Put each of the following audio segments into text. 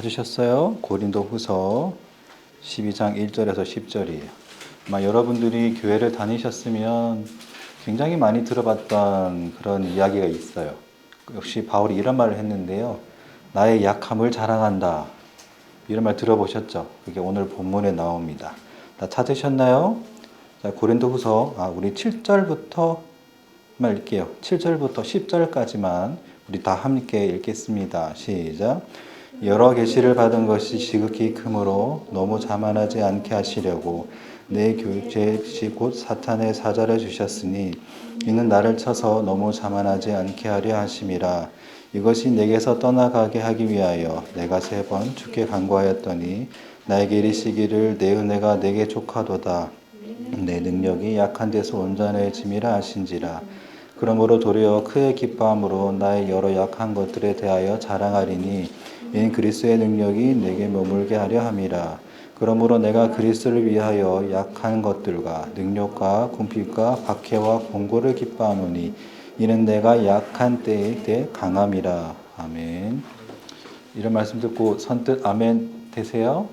찾으셨어요? 고린도 후서 12장 1절에서 10절이에요. 아마 여러분들이 교회를 다니셨으면 굉장히 많이 들어봤던 그런 이야기가 있어요. 역시 바울이 이런 말을 했는데요. 나의 약함을 자랑한다. 이런 말 들어보셨죠? 그게 오늘 본문에 나옵니다. 다 찾으셨나요? 자, 고린도 후서, 아, 우리 7절부터 만 읽게요. 7절부터 10절까지만 우리 다 함께 읽겠습니다. 시작. 여러 계시를 받은 것이 지극히 크므로 너무 자만하지 않게 하시려고 내 교육제 곧 사탄의 사자를 주셨으니 이는 나를 쳐서 너무 자만하지 않게 하려 하심이라. 이것이 내게서 떠나가게 하기 위하여 내가 세번 주께 간구하였더니 나에게 이르시기를 내 은혜가 내게 족하도다. 내 능력이 약한 데서 온전해짐이라 하신지라. 그러므로 도리어 크게 기뻐함으로 나의 여러 약한 것들에 대하여 자랑하리니 이는 그리스도의 능력이 내게 머물게 하려 함이라 그러므로 내가 그리스도를 위하여 약한 것들과 능력과 궁핍과 박해와 공고를 기뻐하노니 이는 내가 약한 때에 대 강함이라 아멘 이런 말씀 듣고 선뜻 아멘 되세요?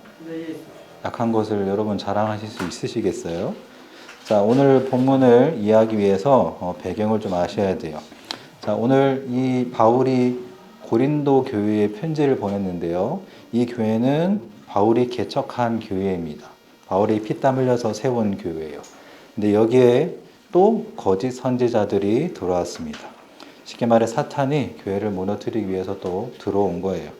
약한 것을 여러분 자랑하실 수 있으시겠어요? 자, 오늘 본문을 이해하기 위해서 어, 배경을 좀 아셔야 돼요. 자, 오늘 이 바울이 고린도 교회에 편지를 보냈는데요. 이 교회는 바울이 개척한 교회입니다. 바울이 피땀 흘려서 세운 교회예요. 근데 여기에 또 거짓 선지자들이 들어왔습니다. 쉽게 말해 사탄이 교회를 무너뜨리기 위해서 또 들어온 거예요.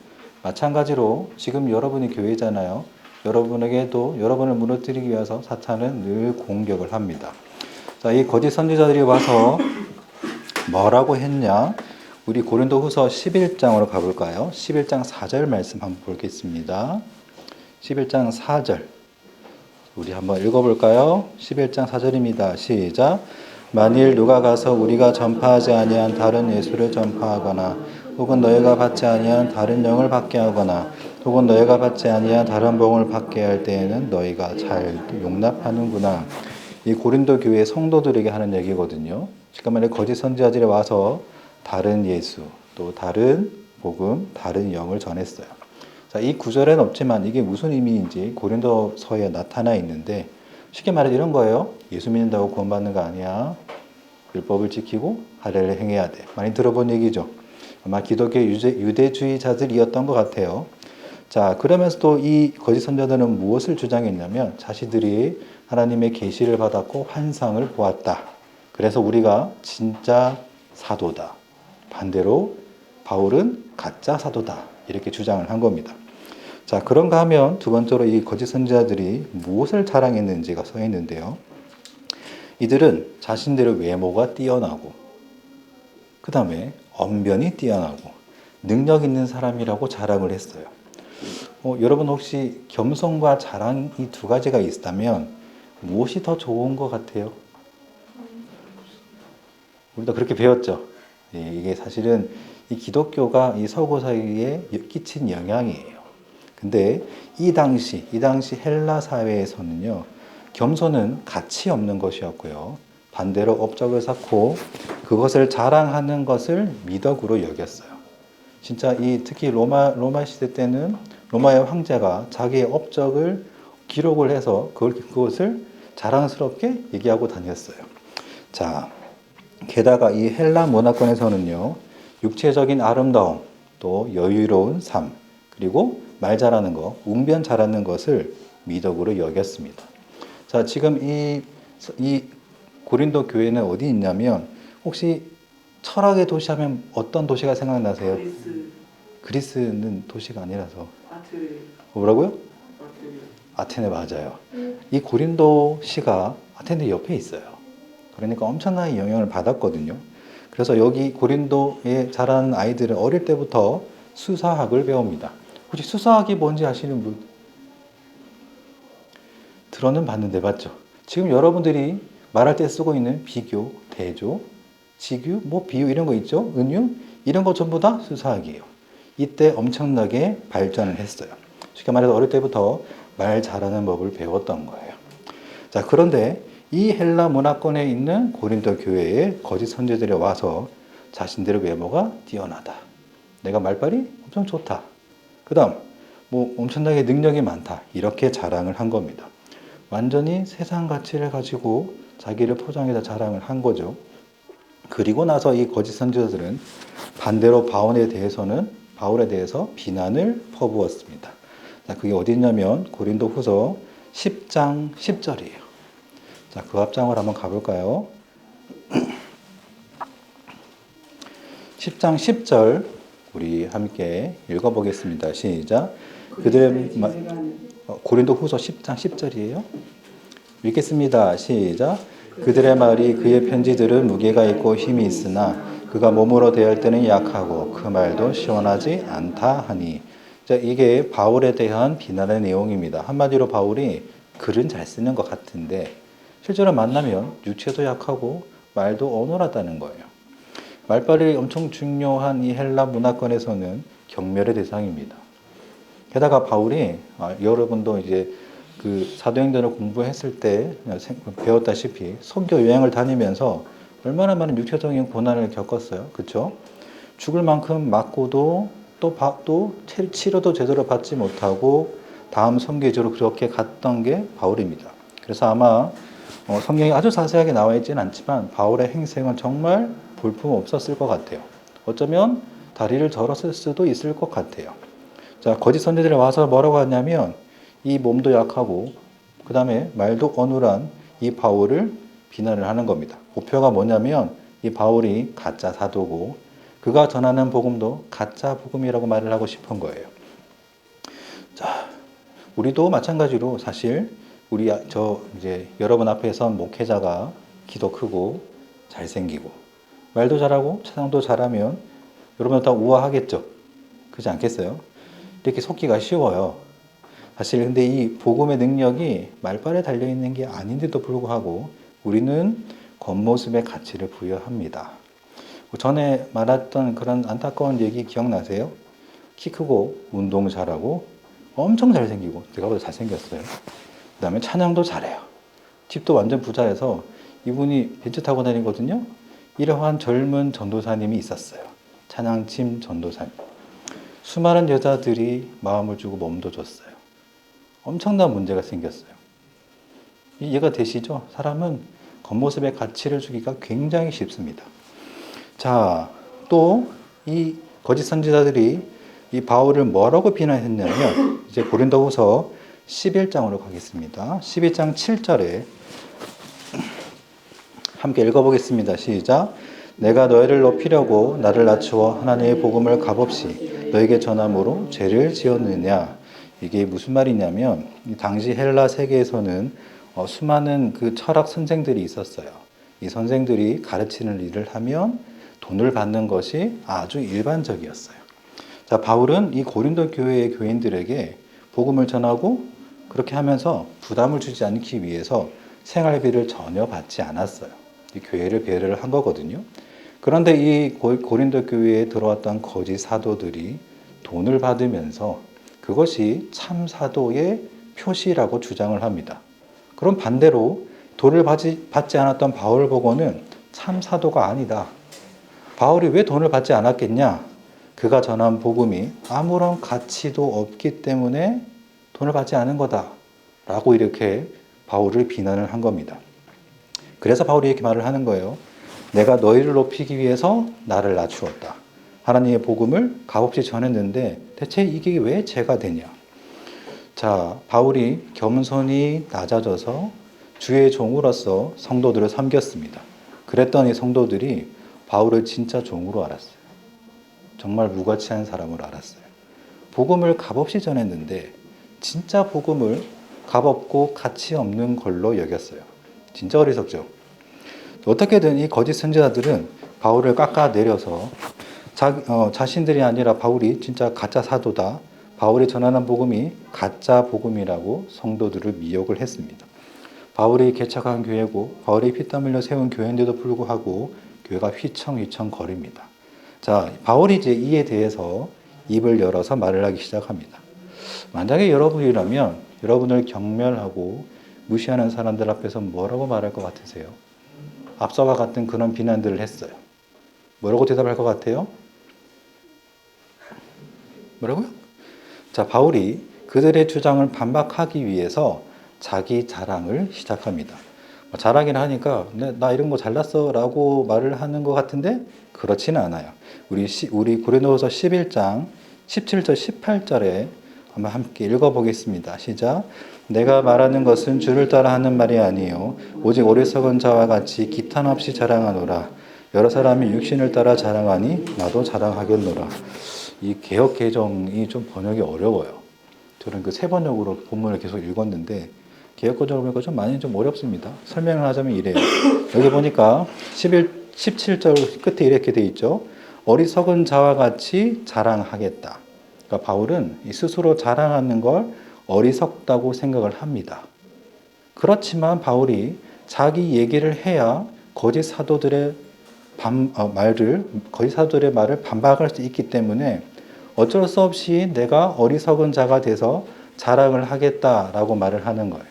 마찬가지로 지금 여러분이 교회잖아요. 여러분에게도 여러분을 무너뜨리기 위해서 사탄은 늘 공격을 합니다. 자, 이 거짓 선지자들이 와서 뭐라고 했냐? 우리 고린도 후서 11장으로 가볼까요? 11장 4절 말씀 한번 보겠습니다. 11장 4절. 우리 한번 읽어볼까요? 11장 4절입니다. 시작. 만일 누가 가서 우리가 전파하지 아니한 다른 예수를 전파하거나 혹은 너희가 받지 아니한 다른 영을 받게 하거나 혹은 너희가 받지 아니한 다른 복을 받게 할 때에는 너희가 잘 용납하는구나. 이 고린도 교회 성도들에게 하는 얘기거든요. 잠깐만에 거짓 선지자들이 와서 다른 예수, 또 다른 복음, 다른 영을 전했어요. 자, 이 구절엔 없지만 이게 무슨 의미인지 고린도서에 나타나 있는데 쉽게 말해 이런 거예요. 예수 믿는다고 구원받는 거 아니야. 율법을 지키고 할례를 행해야 돼. 많이 들어본 얘기죠. 아마 기독교 유대, 유대주의자들이었던 것 같아요. 자, 그러면서도 이 거짓 선자들은 무엇을 주장했냐면 자신들이 하나님의 계시를 받았고 환상을 보았다. 그래서 우리가 진짜 사도다. 반대로 바울은 가짜 사도다. 이렇게 주장을 한 겁니다. 자, 그런가 하면 두 번째로 이 거짓 선지자들이 무엇을 자랑했는지가 써 있는데요. 이들은 자신들의 외모가 뛰어나고, 그 다음에 언변이 뛰어나고, 능력 있는 사람이라고 자랑을 했어요. 어, 여러분 혹시 겸손과 자랑 이 두 가지가 있다면 무엇이 더 좋은 것 같아요? 우리도 그렇게 배웠죠. 예, 이게 사실은 이 기독교가 이 서구 사회에 끼친 영향이에요. 근데 이 당시, 이 당시 헬라 사회에서는요, 겸손은 가치 없는 것이었고요. 반대로 업적을 쌓고 그것을 자랑하는 것을 미덕으로 여겼어요. 진짜 이 특히 로마 로마 시대 때는 로마의 황제가 자기의 업적을 기록을 해서 그걸 그것을 자랑스럽게 얘기하고 다녔어요. 자, 게다가 이 헬라 문화권에서는요, 육체적인 아름다움, 또 여유로운 삶, 그리고 말 잘하는 거, 웅변 잘하는 것을 미덕으로 여겼습니다. 자, 지금 이, 이 고린도 교회는 어디 있냐면, 혹시 철학의 도시 하면 어떤 도시가 생각나세요? 그리스 그리스는 도시가 아니라서. 아트 뭐라고요? 아트 아테네 맞아요. 이 고린도 시가 아테네 옆에 있어요. 그러니까 엄청난 영향을 받았거든요. 그래서 여기 고린도에 자라는 아이들은 어릴 때부터 수사학을 배웁니다. 혹시 수사학이 뭔지 아시는 분? 들어는 봤는데 맞죠? 지금 여러분들이 말할 때 쓰고 있는 비교, 대조, 지규, 뭐 비유 이런 거 있죠? 은유 이런 거 전부 다 수사학이에요. 이때 엄청나게 발전을 했어요. 쉽게 말해서 어릴 때부터 말 잘하는 법을 배웠던 거예요. 자, 그런데 이 헬라 문화권에 있는 고린도 교회에 거짓 선제들이 와서 자신들의 외모가 뛰어나다. 내가 말빨이 엄청 좋다. 그 다음, 뭐 엄청나게 능력이 많다 이렇게 자랑을 한 겁니다. 완전히 세상 가치를 가지고 자기를 포장해서 자랑을 한 거죠. 그리고 나서 이 거짓 선지자들은 반대로 바울에 대해서는 바울에 대해서 비난을 퍼부었습니다. 자, 그게 어디 있냐면 고린도 후서 10장 10절이에요. 자, 그 앞장을 한번 가볼까요? 10장 10절 우리 함께 읽어보겠습니다. 시작. 그들의 마, 어, 고린도 후서 10장 10절이에요. 읽겠습니다. 시작. 그들의 말이 그의 편지들은 무게가 있고 힘이 있으나 그가 몸으로 대할 때는 약하고 그 말도 시원하지 않다 하니. 자, 이게 바울에 대한 비난의 내용입니다. 한마디로 바울이 글은 잘 쓰는 것 같은데 실제로 만나면 유체도 약하고 말도 어눌하다는 거예요. 말발이 엄청 중요한 이 헬라 문화권에서는 경멸의 대상입니다. 게다가 바울이 아, 여러분도 이제 그 사도행전을 공부했을 때 생- 배웠다시피 선교 여행을 다니면서 얼마나 많은 육체적인 고난을 겪었어요. 그렇죠? 죽을 만큼 맞고도 또, 바- 또 치- 치료도 제대로 받지 못하고 다음 선교지로 그렇게 갔던 게 바울입니다. 그래서 아마 어, 성경에 아주 자세하게 나와 있지는 않지만 바울의 행생은 정말 볼품 없었을 것 같아요. 어쩌면 다리를 절었을 수도 있을 것 같아요. 자, 거짓 선지자들이 와서 뭐라고 하냐면 이 몸도 약하고 그 다음에 말도 어눌한 이 바울을 비난을 하는 겁니다. 목표가 뭐냐면 이 바울이 가짜 사도고 그가 전하는 복음도 가짜 복음이라고 말을 하고 싶은 거예요. 자, 우리도 마찬가지로 사실 우리 아- 저 이제 여러분 앞에선 목회자가 키도 크고 잘생기고 말도 잘하고 찬양도 잘하면 여러분 다 우아하겠죠. 그렇지 않겠어요? 이렇게 속기가 쉬워요. 사실 근데 이 복음의 능력이 말발에 달려 있는 게 아닌데도 불구하고 우리는 겉모습의 가치를 부여합니다. 전에 말했던 그런 안타까운 얘기 기억나세요? 키 크고 운동 잘하고 엄청 잘생기고 제가 보다 잘생겼어요. 그 다음에 찬양도 잘해요. 집도 완전 부자여서 이분이 벤츠 타고 다니거든요. 이러한 젊은 전도사님이 있었어요. 찬양팀 전도사님. 수많은 여자들이 마음을 주고 몸도 줬어요. 엄청난 문제가 생겼어요. 이해가 되시죠? 사람은 겉모습의 가치를 주기가 굉장히 쉽습니다. 자, 또 이 거짓 선지자들이 이 바울을 뭐라고 비난했냐면 이제 고린도후서 11장으로 가겠습니다. 11장 7절에 함께 읽어보겠습니다. 시작. 내가 너희를 높이려고 나를 낮추어 하나님의 복음을 값없이 너에게 전함으로 죄를 지었느냐. 이게 무슨 말이냐면 이 당시 헬라 세계에서는 어, 수많은 그 철학 선생들이 있었어요. 이 선생들이 가르치는 일을 하면 돈을 받는 것이 아주 일반적이었어요. 자, 바울은 이 고린도 교회의 교인들에게 복음을 전하고 그렇게 하면서 부담을 주지 않기 위해서 생활비를 전혀 받지 않았어요. 이 교회를 배려를 한 거거든요. 그런데 이 고- 고린도 교회에 들어왔던 거짓 사도들이 돈을 받으면서 그것이 참 사도의 표시라고 주장을 합니다. 그럼 반대로 돈을 받지, 받지 않았던 바울 보고는 참 사도가 아니다. 바울이 왜 돈을 받지 않았겠냐? 그가 전한 복음이 아무런 가치도 없기 때문에 돈을 받지 않은 거다. 라고 이렇게 바울을 비난을 한 겁니다. 그래서 바울이 이렇게 말을 하는 거예요. 내가 너희를 높이기 위해서 나를 낮추었다. 하나님의 복음을 값없이 전했는데 대체 이게 왜 죄가 되냐? 자, 바울이 겸손히 낮아져서 주의 종으로서 성도들을 섬겼습니다. 그랬더니 성도들이 바울을 진짜 종으로 알았어요. 정말 무가치한 사람으로 알았어요. 복음을 값없이 전했는데 진짜 복음을 값없고 가치 없는 걸로 여겼어요. 진짜 어리석죠. 어떻게든 이 거짓 선지자들은 바울을 깎아내려서 자, 어, 자신들이 아니라 바울이 진짜 가짜 사도다. 바울이 전하는 복음이 가짜 복음이라고 성도들을 미혹을 했습니다. 바울이 개척한 교회고 바울이 피땀 흘려 세운 교회인데도 불구하고 교회가 휘청휘청 거립니다. 자, 바울이 이제 이에 대해서 입을 열어서 말을 하기 시작합니다. 만약에 여러분이라면 여러분을 경멸하고 무시하는 사람들 앞에서 뭐라고 말할 것 같으세요? 앞서와 같은 그런 비난들을 했어요. 뭐라고 대답할 것 같아요? 뭐라고요? 자, 바울이 그들의 주장을 반박하기 위해서 자기 자랑을 시작합니다. 뭐 자랑이라 하니까 네, 나 이런 거 잘났어라고 말을 하는 것 같은데 그렇지는 않아요. 우리 시, 우리 고린도후서 11장 17절 18절에 한번 함께 읽어보겠습니다. 시작. 내가 말하는 것은 주를 따라 하는 말이 아니요 오직 어리석은 자와 같이 기탄 없이 자랑하노라. 여러 사람이 육신을 따라 자랑하니 나도 자랑하겠노라. 이 개혁 개정이 좀 번역이 어려워요. 저는 그 세 번역으로 본문을 계속 읽었는데 개혁 개정을 보니까 좀 많이 좀 어렵습니다. 설명을 하자면 이래요. 여기 보니까 11, 17절 끝에 이렇게 돼 있죠. 어리석은 자와 같이 자랑하겠다. 그러니까 바울은 이 스스로 자랑하는 걸 어리석다고 생각을 합니다. 그렇지만 바울이 자기 얘기를 해야 거짓 사도들의 반, 어, 말을 거짓 사도들의 말을 반박할 수 있기 때문에 어쩔 수 없이 내가 어리석은 자가 돼서 자랑을 하겠다라고 말을 하는 거예요.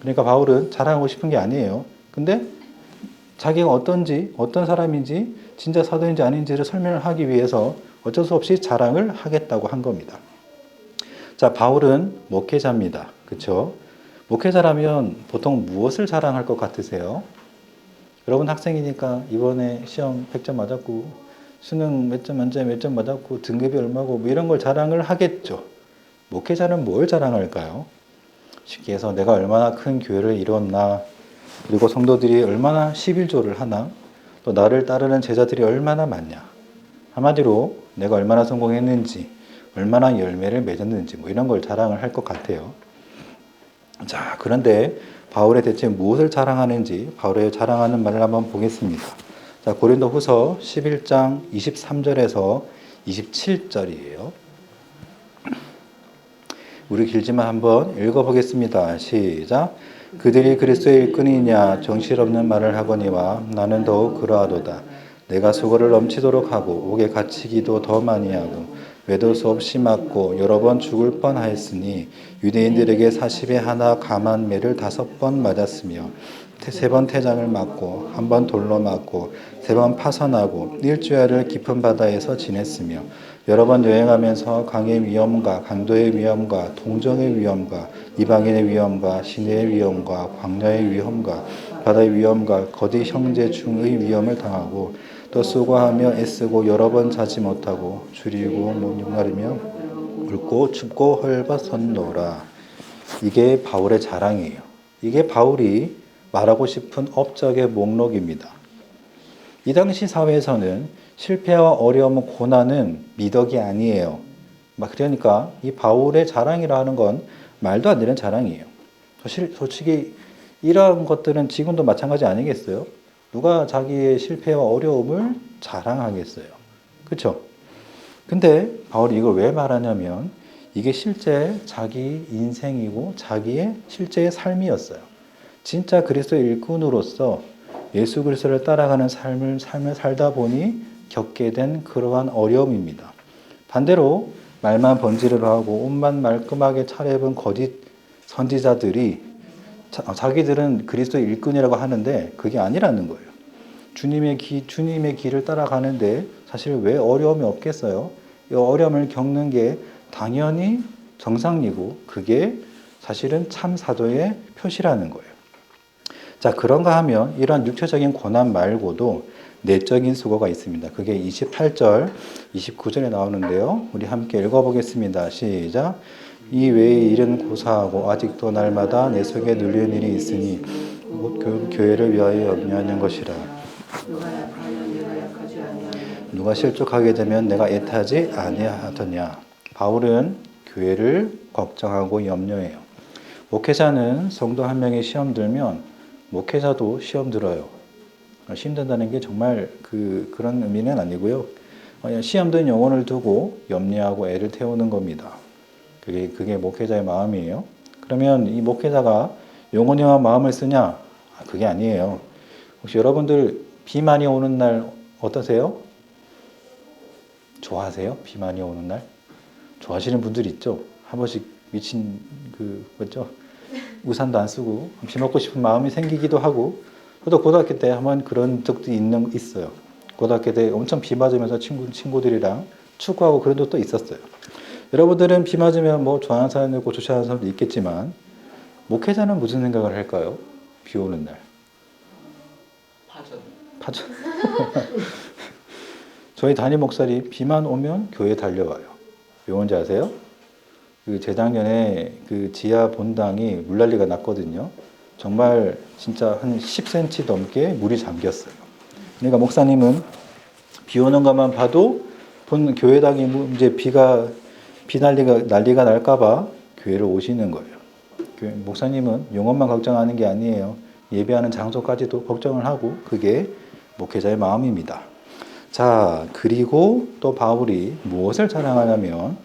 그러니까 바울은 자랑하고 싶은 게 아니에요. 근데 자기가 어떤지 어떤 사람인지 진짜 사도인지 아닌지를 설명을 하기 위해서 어쩔 수 없이 자랑을 하겠다고 한 겁니다. 자, 바울은 목회자입니다. 그렇죠? 목회자라면 보통 무엇을 자랑할 것 같으세요? 여러분 학생이니까 이번에 시험 100점 맞았고 수능 몇 점 만점에 몇 점 맞았고 등급이 얼마고 뭐 이런 걸 자랑을 하겠죠. 목회자는 뭘 자랑할까요? 쉽게 해서 내가 얼마나 큰 교회를 이뤘나 그리고 성도들이 얼마나 11조를 하나 또 나를 따르는 제자들이 얼마나 많냐 한마디로 내가 얼마나 성공했는지 얼마나 열매를 맺었는지 뭐 이런 걸 자랑을 할 것 같아요. 자 그런데 바울의 대체 무엇을 자랑하는지 바울의 자랑하는 말을 한번 보겠습니다. 자 고린도 후서 11장 23절에서 27절이에요. 우리 길지만 한번 읽어보겠습니다. 시작. 그들이 그리스도의 일꾼이냐 정실없는 말을 하거니와 나는 더욱 그러하도다. 내가 수고를 넘치도록 하고 옥에 갇히기도 더 많이 하고 외도 수없이 맞고 여러 번 죽을 뻔하였으니 유대인들에게 40에 하나 감한 매를 다섯 번 맞았으며 세 번 태장을 맞고 한 번 돌로 맞고 세 번 파선하고 일주일을 깊은 바다에서 지냈으며 여러 번 여행하면서 강의 위험과 강도의 위험과 동정의 위험과 이방인의 위험과 시내의 위험과 광야의 위험과 바다의 위험과 거짓 형제 중의 위험을 당하고 또 수고하며 애쓰고 여러 번 자지 못하고 줄이고 목마르며 울고 춥고 헐벗었노라. 이게 바울의 자랑이에요. 이게 바울이 말하고 싶은 업적의 목록입니다. 이 당시 사회에서는 실패와 어려움, 고난은 미덕이 아니에요. 막 그러니까 이 바울의 자랑이라 하는 건 말도 안 되는 자랑이에요. 솔직히 이러한 것들은 지금도 마찬가지 아니겠어요? 누가 자기의 실패와 어려움을 자랑하겠어요? 그렇죠? 근데 바울이 이걸 왜 말하냐면 이게 실제 자기 인생이고 자기의 실제의 삶이었어요. 진짜 그리스도의 일꾼으로서 예수 그리스도를 따라가는 삶을 삶을 살다 보니 겪게 된 그러한 어려움입니다. 반대로 말만 번지르르 하고 옷만 말끔하게 차려입은 거짓 선지자들이 자, 자기들은 그리스도의 일꾼이라고 하는데 그게 아니라는 거예요. 주님의 기, 주님의 길을 따라가는데 사실 왜 어려움이 없겠어요? 이 어려움을 겪는 게 당연히 정상이고 그게 사실은 참 사도의 표시라는 거예요. 자, 그런가 하면 이런 육체적인 고난 말고도 내적인 수고가 있습니다. 그게 28절, 29절에 나오는데요. 우리 함께 읽어보겠습니다. 시작. 이 외의 일은 고사하고 아직도 날마다 내 속에 눌리는 일이 있으니 곧 교, 교회를 위하여 염려하는 것이라. 누가 실족하게 되면 내가 애타지 아니하더냐. 바울은 교회를 걱정하고 염려해요. 목회자는 성도 한 명이 시험 들면 목회자도 시험 들어요. 힘든다는 게 정말 그 그런 의미는 아니고요. 어, 시험 든 영혼을 두고 염려하고 애를 태우는 겁니다. 그게 그게 목회자의 마음이에요. 그러면 이 목회자가 영혼이와 마음을 쓰냐? 아, 그게 아니에요. 혹시 여러분들 비 많이 오는 날 어떠세요? 좋아하세요? 비 많이 오는 날? 좋아하시는 분들 있죠. 한 번씩 미친 그 뭐죠? 우산도 안 쓰고 비 맞고 싶은 마음이 생기기도 하고 저도 고등학교 때 한 번 그런 적도 있는 있어요. 고등학교 때 엄청 비 맞으면서 친구 친구들이랑 축구하고 그런 적도 있었어요. 여러분들은 비 맞으면 뭐 좋아하는 사람도 있고 좋지 않은 사람도 있겠지만 목회자는 무슨 생각을 할까요? 비 오는 날. 파전. 파전. 저희 담임 목사님 비만 오면 교회 달려와요. 왜 온지 아세요? 그 재작년에 그 지하 본당이 물난리가 났거든요. 정말 진짜 한 10cm 넘게 물이 잠겼어요. 그러니까 목사님은 비 오는 것만 봐도 본 교회당이 뭐 이제 비가 비 난리가 난리가 날까봐 교회를 오시는 거예요. 교회- 목사님은 용어만 걱정하는 게 아니에요. 예배하는 장소까지도 걱정을 하고 그게 목회자의 마음입니다. 자 그리고 또 바울이 무엇을 자랑하냐면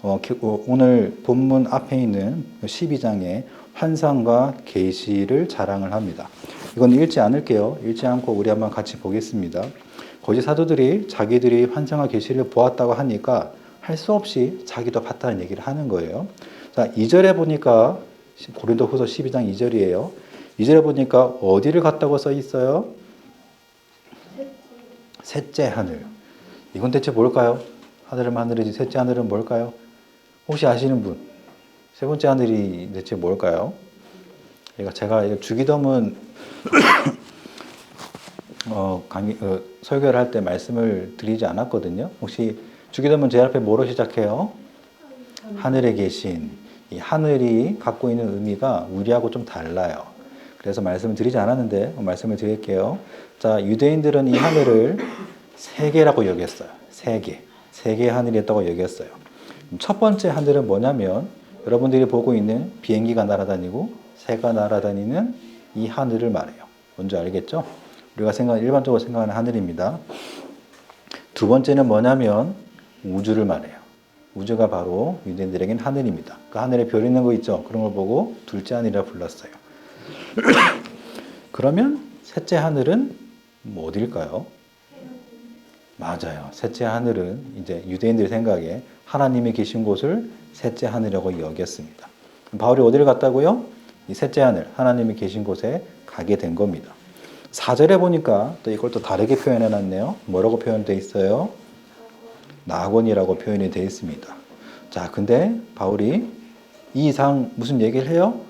어, 기- 어, 오늘 본문 앞에 있는 12장의 환상과 계시를 자랑을 합니다. 이건 읽지 않을게요. 읽지 않고 우리 한번 같이 보겠습니다. 거짓 사도들이 자기들이 환상과 계시를 보았다고 하니까 할 수 없이 자기도 봤다는 얘기를 하는 거예요. 자, 2절에 보니까 고린도 후서 12장 2절이에요. 2절에 보니까 어디를 갔다고 써 있어요? 셋째 하늘. 이건 대체 뭘까요? 하늘은 하늘이지 셋째 하늘은 뭘까요? 혹시 아시는 분? 세 번째 하늘이 대체 뭘까요? 그러니까 제가 주기도문 어, 강의, 어, 설교를 할 때 말씀을 드리지 않았거든요. 혹시 주기도문 제 앞에 뭐로 시작해요? 하늘에 계신 이 하늘이 갖고 있는 의미가 우리하고 좀 달라요. 그래서 말씀을 드리지 않았는데 말씀을 드릴게요. 자, 유대인들은 이 하늘을 세계라고 여겼어요. 세계. 세계의 하늘이었다고 여겼어요. 첫 번째 하늘은 뭐냐면 여러분들이 보고 있는 비행기가 날아다니고 새가 날아다니는 이 하늘을 말해요. 뭔지 알겠죠? 우리가 생각 일반적으로 생각하는 하늘입니다. 두 번째는 뭐냐면 우주를 말해요. 우주가 바로 유대인들에겐 하늘입니다. 그 하늘에 별 있는 거 있죠? 그런 걸 보고 둘째 하늘이라 불렀어요. 그러면 셋째 하늘은 뭐 어딜까요? 맞아요. 셋째 하늘은 이제 유대인들 생각에 하나님이 계신 곳을 셋째 하늘이라고 여겼습니다. 바울이 어디를 갔다고요? 이 셋째 하늘, 하나님이 계신 곳에 가게 된 겁니다. 4절에 보니까 또 이걸 또 다르게 표현해 놨네요. 뭐라고 표현되어 있어요? 낙원이라고 표현이 되어 있습니다. 자, 근데 바울이 이 이상 무슨 얘기를 해요?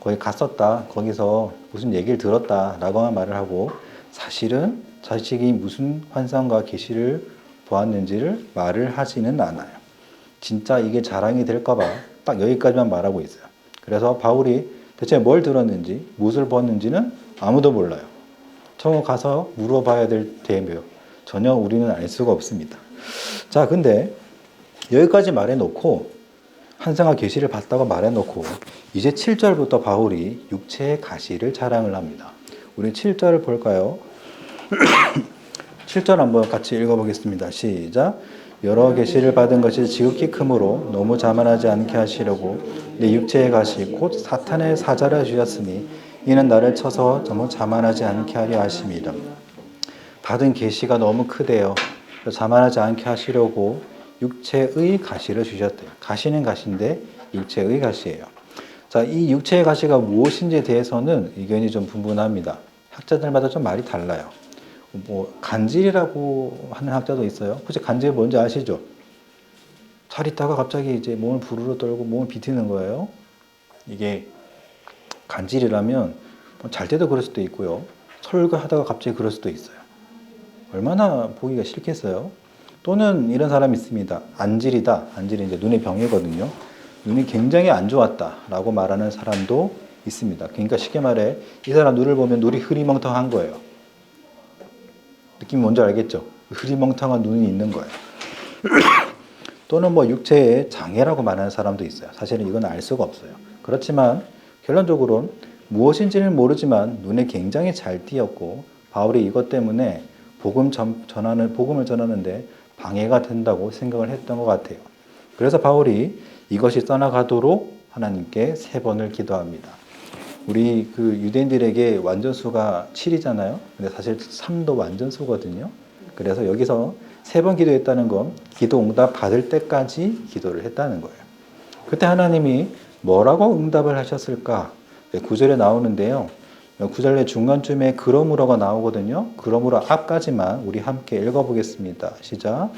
거기 갔었다. 거기서 무슨 얘기를 들었다 라고만 말을 하고 사실은 자식이 무슨 환상과 계시를 보았는지를 말을 하지는 않아요. 진짜 이게 자랑이 될까봐 딱 여기까지만 말하고 있어요. 그래서 바울이 대체 뭘 들었는지, 무엇을 보았는지는 아무도 몰라요. 천국 가서 물어봐야 될 테며 전혀 우리는 알 수가 없습니다. 자, 근데 여기까지 말해놓고 한상과 계시를 봤다고 말해놓고 이제 7절부터 바울이 육체의 가시를 자랑을 합니다. 우리 7절을 볼까요? 7절 한번 같이 읽어보겠습니다. 시작. 여러 계시를 받은 것이 지극히 크므로 너무 자만하지 않게 하시려고 내 육체의 가시 곧 사탄의 사자를 주셨으니 이는 나를 쳐서 너무 자만하지 않게 하려 하심이라. 받은 계시가 너무 크대요. 자만하지 않게 하시려고 육체의 가시를 주셨대요. 가시는 가시인데 육체의 가시예요. 자, 이 육체의 가시가 무엇인지에 대해서는 의견이 좀 분분합니다. 학자들마다 좀 말이 달라요. 뭐 간질이라고 하는 학자도 있어요. 혹시 간질 뭔지 아시죠? 잘 있다가 갑자기 이제 몸을 부르르 떨고 몸을 비트는 거예요. 이게 간질이라면 뭐잘 때도 그럴 수도 있고요. 설거하다가 갑자기 그럴 수도 있어요. 얼마나 보기가 싫겠어요. 또는 이런 사람이 있습니다. 안질이다. 안질이 이제 눈의 병이거든요. 눈이 굉장히 안 좋았다라고 말하는 사람도 있습니다. 그러니까 쉽게 말해 이 사람 눈을 보면 눈이 흐리멍텅한 거예요. 느낌이 뭔지 알겠죠? 흐리멍텅한 눈이 있는 거예요. 또는 뭐 육체의 장애라고 말하는 사람도 있어요. 사실은 이건 알 수가 없어요. 그렇지만 결론적으로는 무엇인지는 모르지만 눈에 굉장히 잘 띄었고 바울이 이것 때문에 복음 전, 전하는 복음을 전하는데 방해가 된다고 생각을 했던 것 같아요. 그래서 바울이 이것이 떠나가도록 하나님께 세 번을 기도합니다. 우리 그 유대인들에게 완전수가 7이잖아요. 근데 사실 3도 완전수거든요. 그래서 여기서 세 번 기도했다는 건 기도 응답 받을 때까지 기도를 했다는 거예요. 그때 하나님이 뭐라고 응답을 하셨을까? 네, 구절에 나오는데요. 구절의 중간쯤에 그러므로가 나오거든요. 그러므로 앞까지만 우리 함께 읽어보겠습니다. 시작.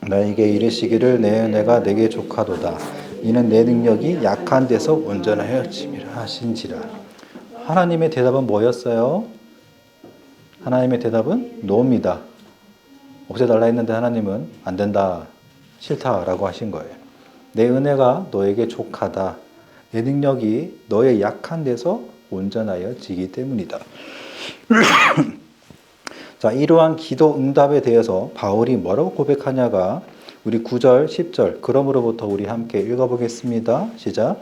나에게 이르시기를 내 은혜가 내게 족하도다. 이는 내 능력이 약한 데서 온전하여 짐이라 하신지라. 하나님의 대답은 뭐였어요? 하나님의 대답은 노입니다. 없애달라 했는데 하나님은 안 된다, 싫다라고 하신 거예요. 내 은혜가 너에게 족하다. 내 능력이 너의 약한 데서 온전하여 지기 때문이다. 자, 이러한 기도 응답에 대해서 바울이 뭐라고 고백하냐가 우리 9절, 10절, 그러므로부터 우리 함께 읽어보겠습니다. 시작.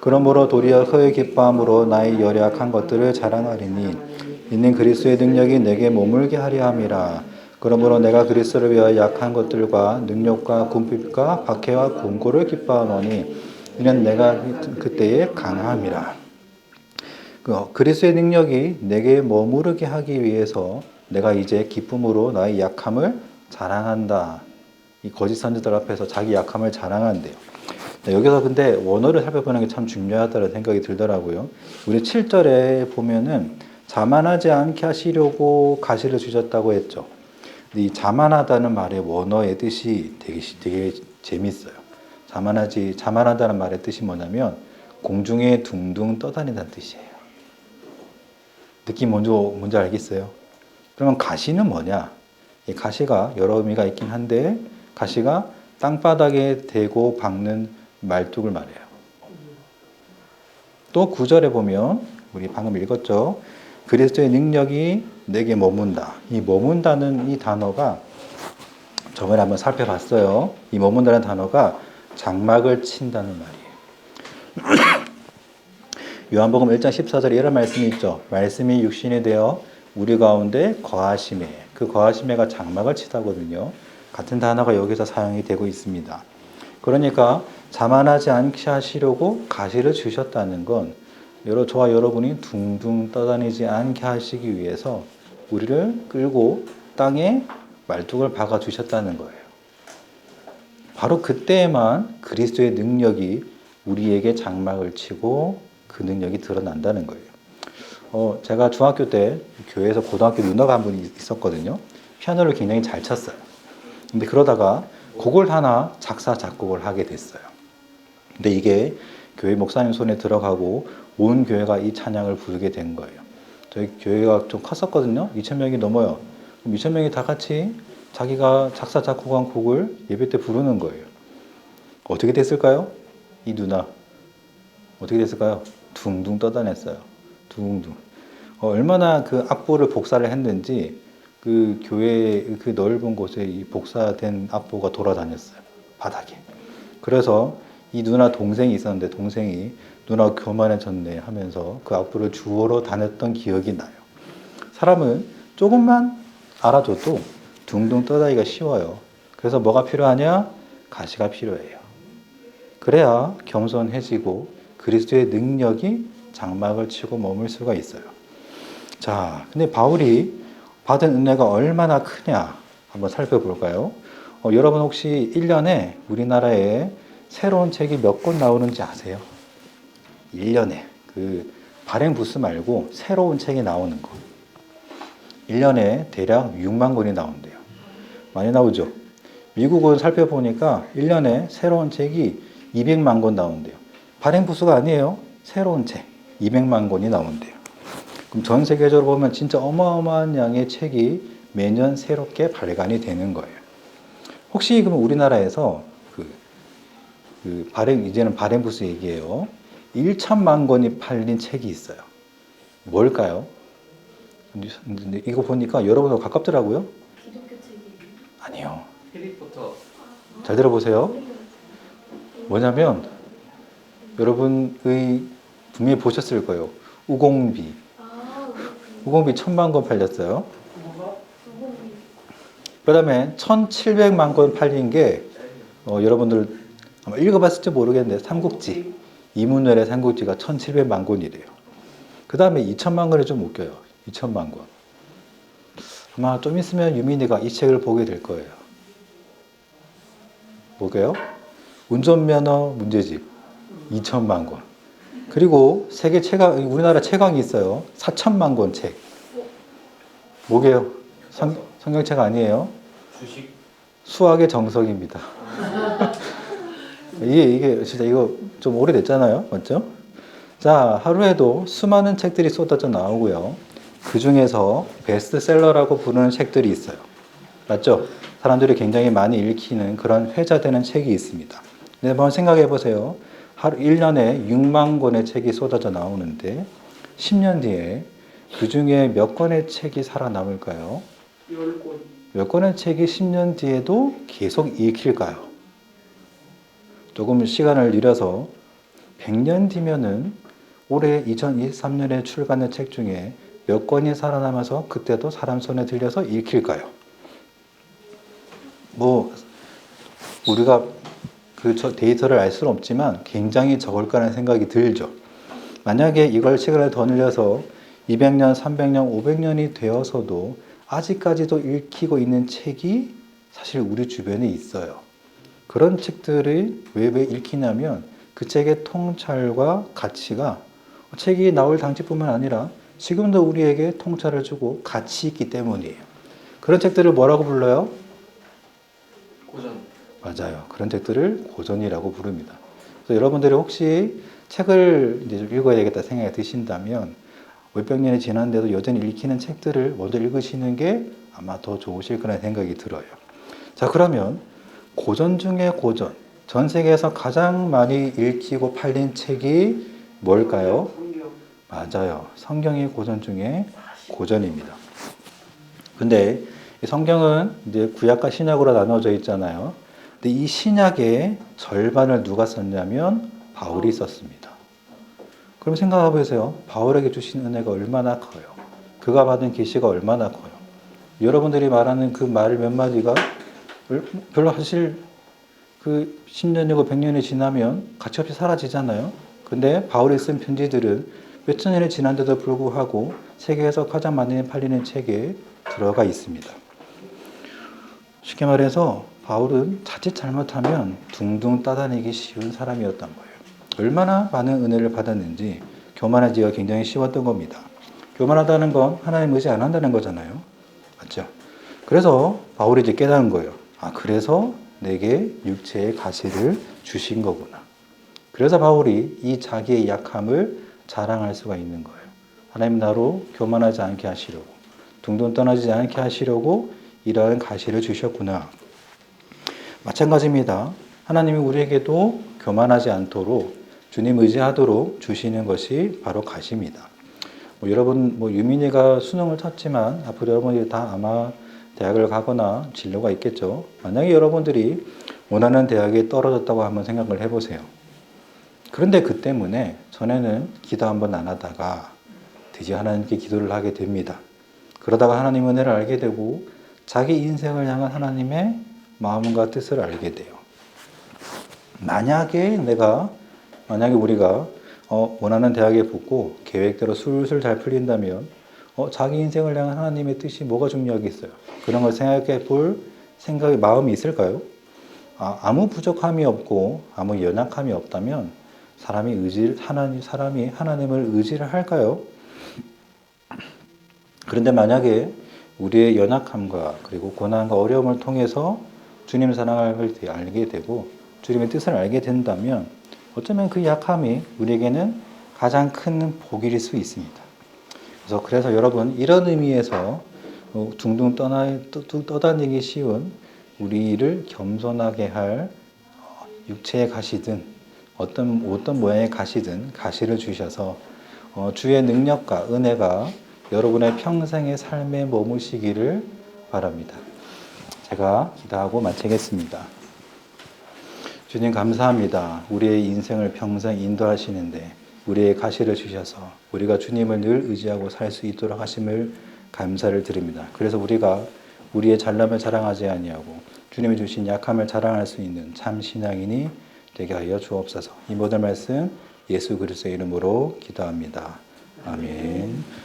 그러므로 도리어 그의 기뻐함으로 나의 열약한 것들을 자랑하리니 있는 그리스도의 능력이 내게 머물게 하려 함이라. 그러므로 내가 그리스도를 위하여 약한 것들과 능력과 궁핍과 박해와 공고를 기뻐하노니 이는 내가 그때에 강함이라. 그 그리스도의 능력이 내게 머무르게 하기 위해서 내가 이제 기쁨으로 나의 약함을 자랑한다. 이 거짓 선지들 앞에서 자기 약함을 자랑한대요. 네, 여기서 근데 원어를 살펴보는 게 참 중요하다는 생각이 들더라고요. 우리 7절에 보면은 자만하지 않게 하시려고 가시를 주셨다고 했죠. 이 자만하다는 말의 원어의 뜻이 되게 되게 재밌어요. 자만하지 자만하다는 말의 뜻이 뭐냐면 공중에 둥둥 떠다닌다는 뜻이에요. 느낌 뭔지 뭔지 알겠어요? 그러면 가시는 뭐냐? 이 가시가 여러 의미가 있긴 한데 가시가 땅바닥에 대고 박는 말뚝을 말해요. 또 구절에 보면 우리 방금 읽었죠. 그리스도의 능력이 내게 머문다. 이 머문다는 이 단어가 저번에 한번 살펴봤어요. 이 머문다는 단어가 장막을 친다는 말이에요. 요한복음 1장 14절에 이런 말씀이 있죠. 말씀이 육신이 되어 우리 가운데 거하심에 그 거하심에가 장막을 치다거든요. 같은 단어가 여기서 사용이 되고 있습니다. 그러니까 자만하지 않게 하시려고 가시를 주셨다는 건 여러 저와 여러분이 둥둥 떠다니지 않게 하시기 위해서 우리를 끌고 땅에 말뚝을 박아 주셨다는 거예요. 바로 그때에만 그리스도의 능력이 우리에게 장막을 치고 그 능력이 드러난다는 거예요. 어, 제가 중학교 때 교회에서 고등학교 누나가 한 분이 있었거든요. 피아노를 굉장히 잘 쳤어요. 근데 그러다가 곡을 하나 작사, 작곡을 하게 됐어요. 근데 이게 교회 목사님 손에 들어가고 온 교회가 이 찬양을 부르게 된 거예요. 저희 교회가 좀 컸었거든요. 2,000명이 넘어요. 그럼 2,000명이 다 같이 자기가 작사, 작곡한 곡을 예배 때 부르는 거예요. 어떻게 됐을까요? 이 누나. 어떻게 됐을까요? 둥둥 떠다녔어요. 둥둥. 어, 얼마나 그 악보를 복사를 했는지 그 교회 그 넓은 곳에 이 복사된 악보가 돌아다녔어요. 바닥에. 그래서 이 누나 동생이 있었는데 동생이 누나 교만해졌네 하면서 그 악보를 주워러 다녔던 기억이 나요. 사람은 조금만 알아줘도 둥둥 떠다니기가 쉬워요. 그래서 뭐가 필요하냐? 가시가 필요해요. 그래야 겸손해지고 그리스도의 능력이 장막을 치고 머물 수가 있어요. 자, 근데 바울이 받은 은혜가 얼마나 크냐 한번 살펴볼까요? 어, 여러분 혹시 1년에 우리나라에 새로운 책이 몇 권 나오는지 아세요? 1년에 그 발행 부스 말고 새로운 책이 나오는 거. 1년에 대략 6만 권이 나온대요. 많이 나오죠? 미국은 살펴보니까 1년에 새로운 책이 200만 권 나온대요. 발행 부수가 아니에요. 새로운 책 200만 권이 나온대요. 그럼 전 세계적으로 보면 진짜 어마어마한 양의 책이 매년 새롭게 발간이 되는 거예요. 혹시 그럼 우리나라에서 그, 그 발행 이제는 발행 부수 얘기예요. 1천만 권이 팔린 책이 있어요. 뭘까요? 이거 보니까 여러분하고 가깝더라고요. 기독교 책이 아니요. 해리포터 잘 들어보세요. 뭐냐면 여러분의 분명히 보셨을 거예요. 우공비. 아 우공비 천만 권 팔렸어요. 우공비 그다음에 1,700만 권 팔린 게 어, 여러분들 아마 읽어봤을지 모르겠는데 삼국지 이문열의 삼국지가 1,700만 권이래요. 그 다음에 2천만 권이 좀 웃겨요. 2천만 권. 아마 좀 있으면 유민이가 이 책을 보게 될 거예요. 뭐게요? 운전면허 문제집 2천만 권. 그리고 세계 최강 우리나라 최강이 있어요. 4천만 권 책. 뭐게요? 성, 성경책 아니에요? 주식 수학의 정석입니다. 이게 이게 진짜 이거 좀 오래됐잖아요, 맞죠? 자 하루에도 수많은 책들이 쏟아져 나오고요. 그 중에서 베스트셀러라고 부르는 책들이 있어요. 맞죠? 사람들이 굉장히 많이 읽히는 그런 회자되는 책이 있습니다. 근데 한번 생각해 보세요. 하루 1년에 6만 권의 책이 쏟아져 나오는데 10년 뒤에 그 중에 몇 권의 책이 살아남을까요? 열권 몇 권의 책이 10년 뒤에도 계속 읽힐까요? 조금 시간을 늘려서 100년 뒤면은 올해 2023년에 출간된 책 중에 몇 권이 살아남아서 그때도 사람 손에 들려서 읽힐까요? 뭐 우리가 그저 데이터를 알 수는 없지만 굉장히 적을 거라는 생각이 들죠. 만약에 이걸 시간을 더 늘려서 200년, 300년, 500년이 되어서도 아직까지도 읽히고 있는 책이 사실 우리 주변에 있어요. 그런 책들이 왜, 왜 읽히냐면 그 책의 통찰과 가치가 책이 나올 당시뿐만 아니라 지금도 우리에게 통찰을 주고 가치 있기 때문이에요. 그런 책들을 뭐라고 불러요? 고전 맞아요. 그런 책들을 고전이라고 부릅니다. 그래서 여러분들이 혹시 책을 이제 좀 읽어야 되겠다 생각이 드신다면 몇백 년이 지났는데도 여전히 읽히는 책들을 먼저 읽으시는 게 아마 더 좋으실 거라는 생각이 들어요. 자, 그러면 고전 중에 고전. 전 세계에서 가장 많이 읽히고 팔린 책이 뭘까요? 맞아요. 성경이 고전 중에 고전입니다. 근데 이 성경은 이제 구약과 신약으로 나눠져 있잖아요. 근데 이 신약의 절반을 누가 썼냐면 바울이 썼습니다. 그럼 생각해 보세요. 바울에게 주신 은혜가 얼마나 커요. 그가 받은 계시가 얼마나 커요. 여러분들이 말하는 그 말 몇 마디가 별- 별로 사실 그 10년이고 100년이 지나면 가치없이 사라지잖아요. 근데 바울이 쓴 편지들은 몇천 년이 지난데도 불구하고 세계에서 가장 많이 팔리는 책에 들어가 있습니다. 쉽게 말해서 바울은 자칫 잘못하면 둥둥 따다니기 쉬운 사람이었던 거예요. 얼마나 많은 은혜를 받았는지 교만하지가 굉장히 쉬웠던 겁니다. 교만하다는 건 하나님 의지 안 한다는 거잖아요. 맞죠? 그래서 바울이 이제 깨달은 거예요. 아, 그래서 내게 육체의 가시를 주신 거구나. 그래서 바울이 이 자기의 약함을 자랑할 수가 있는 거예요. 하나님 나로 교만하지 않게 하시려고, 둥둥 떠나지 않게 하시려고 이러한 가시를 주셨구나. 마찬가지입니다. 하나님이 우리에게도 교만하지 않도록 주님 의지하도록 주시는 것이 바로 가시입니다. 뭐 여러분, 뭐 유민이가 수능을 쳤지만 앞으로 여러분들이 다 아마 대학을 가거나 진로가 있겠죠. 만약에 여러분들이 원하는 대학에 떨어졌다고 한번 생각을 해보세요. 그런데 그 때문에 전에는 기도 한번 안 하다가 드디어 하나님께 기도를 하게 됩니다. 그러다가 하나님 은혜를 알게 되고 자기 인생을 향한 하나님의 마음과 뜻을 알게 돼요. 만약에 내가 만약에 우리가 어, 원하는 대학에 붙고 계획대로 술술 잘 풀린다면 어, 자기 인생을 향한 하나님의 뜻이 뭐가 중요하겠어요? 그런 걸 생각해 볼 생각이 마음이 있을까요? 아, 아무 부족함이 없고 아무 연약함이 없다면 사람이 의지 하나님 사람이 하나님을 의지를 할까요? 그런데 만약에 우리의 연약함과 그리고 고난과 어려움을 통해서 주님 사랑을 알게 되고 주님의 뜻을 알게 된다면 어쩌면 그 약함이 우리에게는 가장 큰 복일 수 있습니다. 그래서 그래서 여러분 이런 의미에서 어, 둥둥 떠나 떠- 떠다니기 쉬운 우리를 겸손하게 할 어, 육체의 가시든 어떤 어떤 모양의 가시든 가시를 주셔서 어, 주의 능력과 은혜가 여러분의 평생의 삶에 머무시기를 바랍니다. 제가 기도하고 마치겠습니다. 주님 감사합니다. 우리의 인생을 평생 인도하시는데 우리의 가시를 주셔서 우리가 주님을 늘 의지하고 살 수 있도록 하심을 감사를 드립니다. 그래서 우리가 우리의 잘남을 자랑하지 아니하고 주님이 주신 약함을 자랑할 수 있는 참 신앙인이 되게 하여 주옵소서. 이 모든 말씀 예수 그리스도의 이름으로 기도합니다. 아멘.